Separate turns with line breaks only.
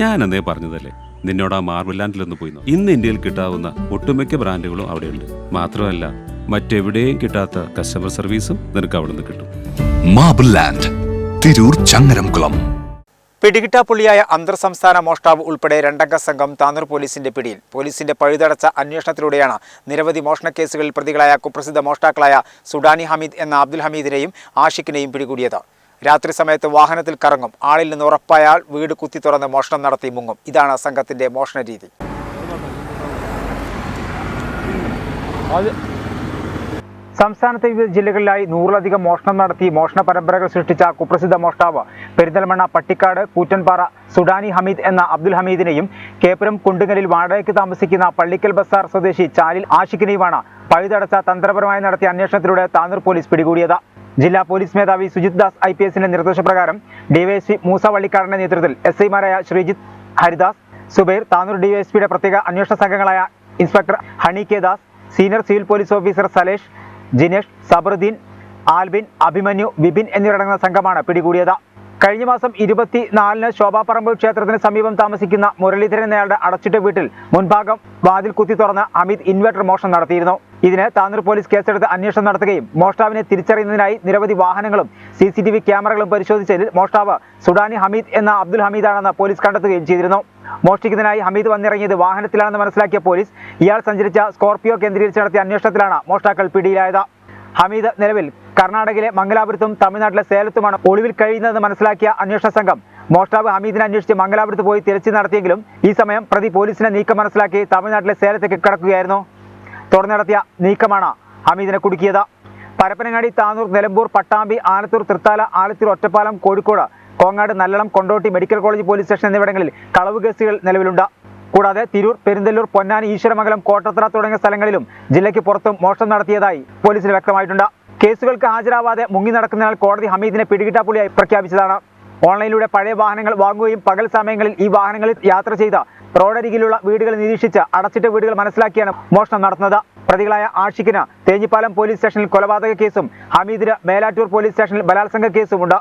ഞാൻ അന്നേ പറഞ്ഞതല്ലേ? നിന്നോട് ആ മാർബിൾ ലാൻഡിലൊന്ന് പോയി. ഇന്ന് ഇന്ത്യയിൽ കിട്ടാവുന്ന ഒട്ടുമിക്ക ബ്രാൻഡുകളും അവിടെയുണ്ട്. മാത്രമല്ല മറ്റെവിടെയും കിട്ടാത്ത കസ്റ്റമർ സർവീസും നിനക്ക് അവിടെ നിന്ന് കിട്ടും.
Marble land Tirur Changaramkulam.
പിടികിട്ടാപ്പുള്ളിയായ അന്തർ സംസ്ഥാന മോഷ്ടാവ് ഉൾപ്പെടെ രണ്ടംഗ സംഘം താനൂർ പോലീസിന്റെ പിടിയിൽ. പോലീസിന്റെ പഴുതടച്ച അന്വേഷണത്തിലൂടെയാണ് നിരവധി മോഷണ കേസുകളിൽ പ്രതികളായ കുപ്രസിദ്ധ മോഷ്ടാക്കളായ സുഡാനി ഹമീദ് എന്ന അബ്ദുൽ ഹമീദിനെയും ആഷിഖിനെയും പിടികൂടിയത്. രാത്രി സമയത്ത് വാഹനത്തിൽ കറങ്ങും. ആളിൽ നിന്ന് ഉറപ്പായാൽ വീട് കുത്തി തുറന്ന് മോഷണം നടത്തി മുങ്ങും. ഇതാണ് സംഘത്തിന്റെ മോഷണ രീതി. സംസ്ഥാനത്തെ വിവിധ ജില്ലകളിലായി നൂറിലധികം മോഷണം നടത്തി മോഷണ പരമ്പരകൾ സൃഷ്ടിച്ച കുപ്രസിദ്ധ മോഷ്ടാവ് പെരിന്തൽമണ്ണ പട്ടിക്കാട് കൂറ്റൻപാറ സുഡാനി ഹമീദ് എന്ന അബ്ദുൽ ഹമീദിനെയും കേപ്പുരം കുണ്ടുങ്ങലിൽ വാടകയ്ക്ക് താമസിക്കുന്ന പള്ളിക്കൽ ബസാർ സ്വദേശി ചാലിൽ ആഷിഖിനെയുമാണ് പഴുതടച്ച തന്ത്രപരമായി നടത്തിയ അന്വേഷണത്തിലൂടെ താനൂർ പോലീസ് പിടികൂടിയത്. ജില്ലാ പോലീസ് മേധാവി സുജിത് ദാസ് ഐ പി എസിന്റെ നിർദ്ദേശപ്രകാരം ഡിവൈഎസ്പി മൂസ വള്ളിക്കാടിന്റെ നേതൃത്വത്തിൽ എസ് ഐമാരായ ശ്രീജിത് ഹരിദാസ് സുബൈർ താനൂർ ഡിവൈഎസ്പിയുടെ പ്രത്യേക അന്വേഷണ സംഘങ്ങളായ inspector Honey K Das senior civil police officer Salesh Jinesh Sabaruddin Albin Abhimanyu Vipin എന്നിവരടങ്ങുന്ന സംഘമാണ് പിടികൂടിയത്. കഴിഞ്ഞ മാസം ഇരുപത്തിനാലിന് ശോഭാപറമ്പ് ക്ഷേത്രത്തിന് സമീപം താമസിക്കുന്ന മുരളീധരൻ എന്നയാളുടെ അടച്ചിട്ട വീട്ടിൽ മുൻഭാഗം വാതിൽ കുത്തി തുറന്ന് അമിത് ഇൻവെർട്ടർ മോഷണം നടത്തിയിരുന്നു. ഇതിന് താനൂർ പോലീസ് കേസെടുത്ത് അന്വേഷണം നടത്തുകയും മോഷ്ടാവിനെ തിരിച്ചറിയുന്നതിനായി നിരവധി വാഹനങ്ങളും സി സി ടി വി ക്യാമറകളും പരിശോധിച്ചതിൽ മോഷ്ടാവ് സുഡാനി ഹമീദ് എന്ന അബ്ദുൽ ഹമീദാണെന്ന് പോലീസ് കണ്ടെത്തുകയും ചെയ്തിരുന്നു. മോഷ്ടിക്കുന്നതിനായി ഹമീദ് വന്നിറങ്ങിയത് വാഹനത്തിലാണെന്ന് മനസ്സിലാക്കിയ പോലീസ് ഇയാൾ സഞ്ചരിച്ച സ്കോർപിയോ കേന്ദ്രീകരിച്ച് നടത്തിയ അന്വേഷണത്തിലാണ് മോഷ്ടാക്കൾ പിടിയിലായത്. ഹമീദ് നിലവിൽ കർണാടകയിലെ മംഗലാപുരത്തും തമിഴ്നാട്ടിലെ സേലത്തുമാണ് ഒളിവിൽ കഴിയുന്നതെന്ന് മനസ്സിലാക്കിയ അന്വേഷണ സംഘം. മോഷ്ടാവ് ഹമീദിനെ അന്വേഷിച്ച് മംഗലാപുരത്ത് പോയി തിരച്ചിൽ നടത്തിയെങ്കിലും ഈ സമയം പ്രതി പോലീസിനെ നീക്കം മനസ്സിലാക്കി തമിഴ്നാട്ടിലെ സേലത്തേക്ക് കടക്കുകയായിരുന്നു. തുടർന്ന് നടത്തിയ നീക്കമാണ് ഹമീദിനെ കുടുക്കിയത്. Parappanangadi Tanur Nilambur Pattambi Alathur Thrithala Alathur Ottapalam Kozhikode Kongad Nallalam Kondotty medical college police station എന്നിവിടങ്ങളിൽ കളവ് കേസുകൾ നിലവിലുണ്ട്. കൂടാതെ തിരൂർ പെരിന്തല്ലൂർ പൊന്നാനി ഈശ്വരമംഗലം കോട്ടത്തറ തുടങ്ങിയ സ്ഥലങ്ങളിലും ജില്ലയ്ക്ക് പുറത്തും മോഷണം നടത്തിയതായി പോലീസിന് വ്യക്തമായിട്ടുണ്ട്. കേസുകൾക്ക് ഹാജരാവാതെ മുങ്ങി നടക്കുന്നതിനാൽ കോടതി ഹമീദിനെ പിടികിട്ടാപ്പുള്ളിയായി പ്രഖ്യാപിച്ചതാണ്. ഓൺലൈനിലൂടെ പഴയ വാഹനങ്ങൾ വാങ്ങുകയും പകൽ സമയങ്ങളിൽ ഈ വാഹനങ്ങളിൽ യാത്ര ചെയ്ത റോഡരികിലുള്ള വീടുകൾ നിരീക്ഷിച്ച് അടച്ചിട്ട വീടുകൾ മനസ്സിലാക്കിയാണ് മോഷണം നടത്തുന്നത്. പ്രതികളായ ആഷിഖിന് തേഞ്ഞിപ്പാലം പോലീസ് സ്റ്റേഷനിൽ കൊലപാതക കേസും ഹമീദിന് മേലാറ്റൂർ പോലീസ് സ്റ്റേഷനിൽ ബലാത്സംഗ കേസുമുണ്ട്.